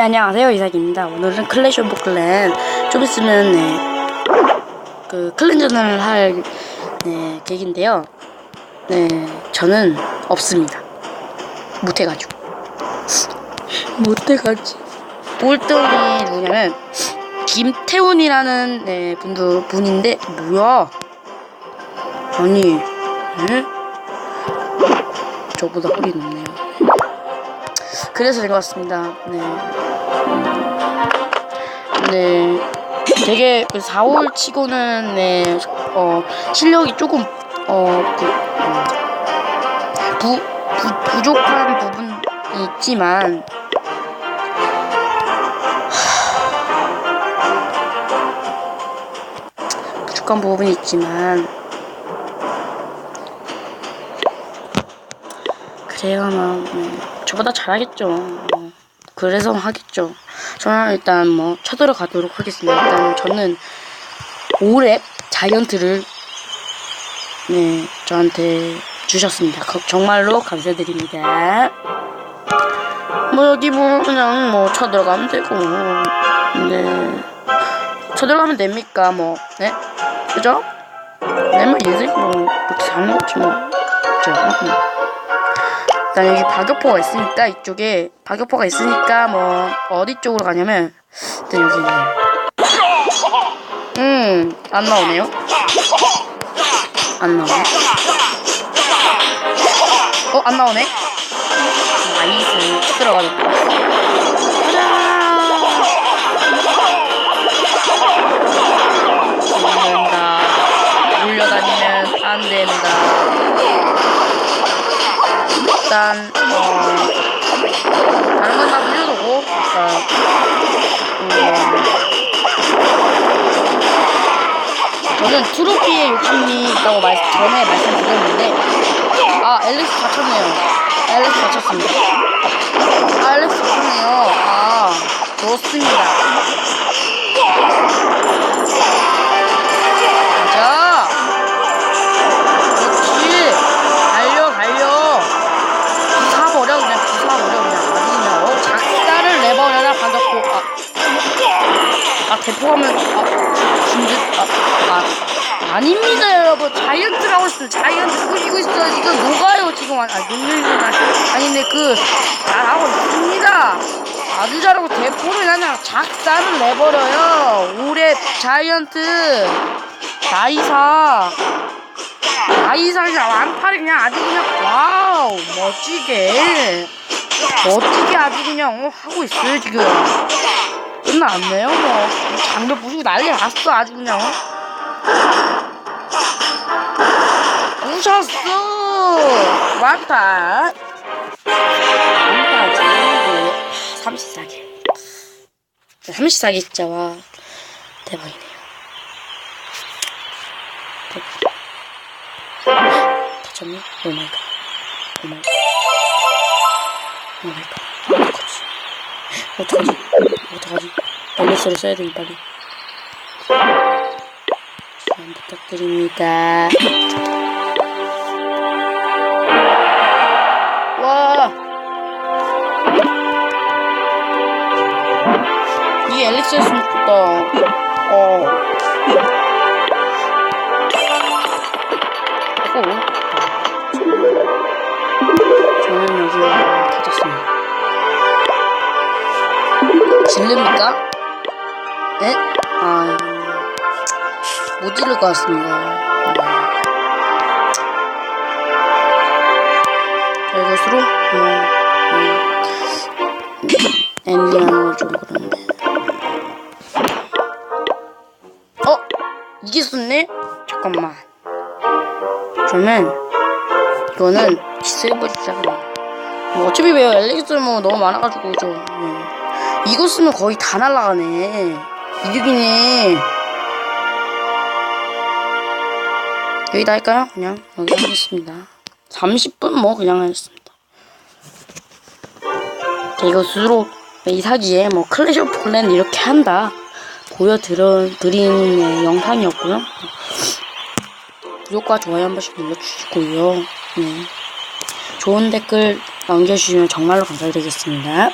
네, 안녕하세요. 이삭입니다. 오늘은 클래시 오브 클랜 좀 있으면 네, 그 클랜전을 할 네, 계획인데요. 네, 저는 없습니다. 못해가지고. 못해가지고. 꼴등이 누구냐면 김태훈이라는 네, 분도 분인데 뭐야? 아니, 네? 저보다 허리 높네요. 그래서 된 것 같습니다. 네. 네. 되게 그 4월 치고는 네, 어, 실력이 조금 어, 그, 음, 부, 부, 부족한 부분이 있지만 하, 부족한 부분이 있지만 그래요, 뭐, 음, 저보다 잘하겠죠. 뭐, 그래서 하겠죠. 저는 일단 뭐 쳐들어 가도록 하겠습니다. 일단 저는 올해 자이언트를 네 저한테 주셨습니다. 거- 정말로 감사드립니다. 뭐 여기 뭐 그냥 뭐 쳐들어가면 되고 네 쳐들어가면 됩니까 뭐 네? 그죠? 네뭐 인생 뭐 그렇게 사는 거지 뭐 그죠? 음. 일단 여기 박격포가 있으니까 이쪽에 박격포가 있으니까 뭐 어디 쪽으로 가냐면 일단 여기 음안 나오네요. 안 나오네. 어 안 나오네? 나이스. 들어가겠다. 안 된다 일단 어 다른 건다 물려두고 일단 음, 저는 트로피에 욕심이 있다고 말, 전에 말씀드렸는데 아 앨리스 다쳤네요. 앨리스 다쳤습니다. 아 앨리스 다쳤네요. 아 좋습니다 대포하면 아 진짜 아, 아 아닙니다 여러분. 자이언트라고 했어요. 자이언트 꾸리고 있어요. 지금 녹아요 지금. 아 녹는 건 아닌데 그 잘하고 있습니다. 아주 잘하고 대포를 그냥 작사를 내버려요. 올해 자이언트. 나이사. 나이사 그냥 완팔이 그냥 아주 그냥 와우 멋지게. 멋지게 아주 그냥 어, 하고 있어요 지금 끝났네요 뭐. 장벽 부수고 난리 났어 아주 그냥. 어? 부셨어. 완판 완판지. 34개 34개 진짜 와. 대박이네요. 다쳤니? 오마이갓. 오마이갓. 오마이갓. 어떡하지? 어떡하지? 어떡하지? 엘리스를 써야 되니 빨리 부탁드립니다. 와. 이게 엘릭스였으면 좋겠다. 어. 하고 저는 여기 다쳤습니다. 질릅니까? 네? 아, 못 지를 것 같습니다. 자, 이것으로 음, 음, 엔딩하는 좀 그런데. 어? 이게 썼네? 잠깐만. 그러면 이거는 시작을 뭐 어차피 왜요 엘리기스 뭐 너무 많아가지고 좀 음. 이거 쓰면 거의 다 날라가네 이득이네 여기다 할까요? 그냥 여기 하겠습니다 30분 뭐 그냥 하겠습니다 자, 이것으로 이 사기에 뭐 클래시 오브 클랜 이렇게 한다 보여드리는 영상이었고요 구독과 좋아요 한 번씩 눌러주시고요. 네. 좋은 댓글 남겨주시면 정말로 감사드리겠습니다.